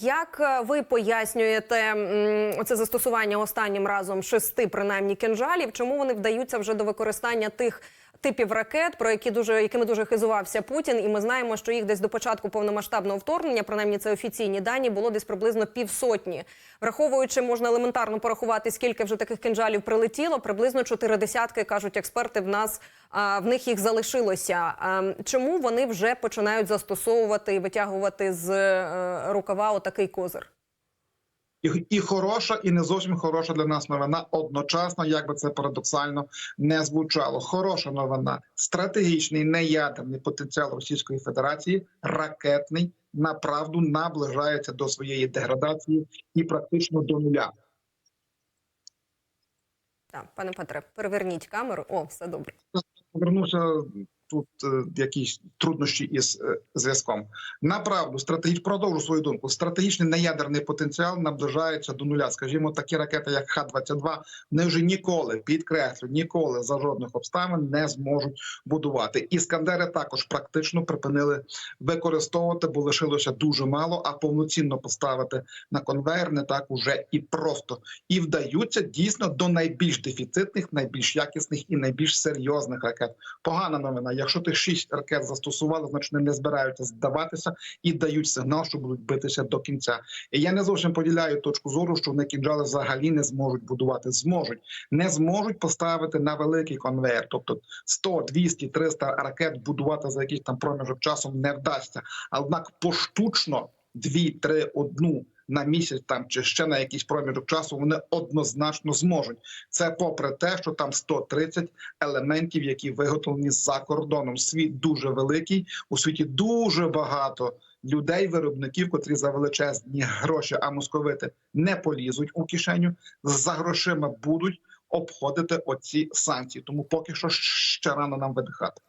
Як е, ви пояснюєте це застосування останнім разом шести принаймні кинжалів? Чому вони вдаються вже до використання тих типів ракет, про які дуже якими дуже хизувався Путін? І ми знаємо, що їх десь до початку повномасштабного вторгнення, принаймні це офіційні дані, було десь приблизно півсотні. Враховуючи, можна елементарно порахувати, скільки вже таких кинжалів прилетіло. Приблизно чотири десятки кажуть експерти. В нас в них їх залишилося. А, чому вони вже починають застосовувати і витягувати з е, рукава отакий козир? І, і хороша, і не зовсім хороша для нас новина одночасно, як би це парадоксально не звучало. Хороша новина, стратегічний неядерний потенціал Російської Федерації, ракетний, направду наближається до своєї деградації і практично до нуля. Так, пане Петре, переверніть камеру. О, все добре. Повернувся тут е, якісь труднощі із е, зв'язком. Направду, стратегіч продовжу свою думку. Стратегічний неядерний потенціал наближається до нуля. Скажімо, такі ракети, як Х-22, вони вже ніколи підкреслю, ніколи за жодних обставин не зможуть будувати. Іскандери також практично припинили використовувати, бо лишилося дуже мало. А повноцінно поставити на конвейер не так уже і просто і вдаються дійсно до найбільш дефіцитних, найбільш якісних і найбільш серйозних ракет. Погана новина. Якщо тих шість ракет застосували, значить не збираються здаватися і дають сигнал, що будуть битися до кінця. І я не зовсім поділяю точку зору, що вони кінжали взагалі не зможуть будувати. Зможуть, не зможуть поставити на великий конвейер, тобто 100, 200, 300 ракет будувати за якийсь там проміжок часу не вдасться. Однак поштучно дві, три, одну. На місяць там чи ще на якийсь проміжок часу вони однозначно зможуть. Це попри те, що там 130 елементів, які виготовлені за кордоном. Світ дуже великий. У світі дуже багато людей, виробників, котрі за величезні гроші, а московити не полізуть у кишеню. За грошима будуть обходити оці санкції. Тому поки що ще рано нам видихати.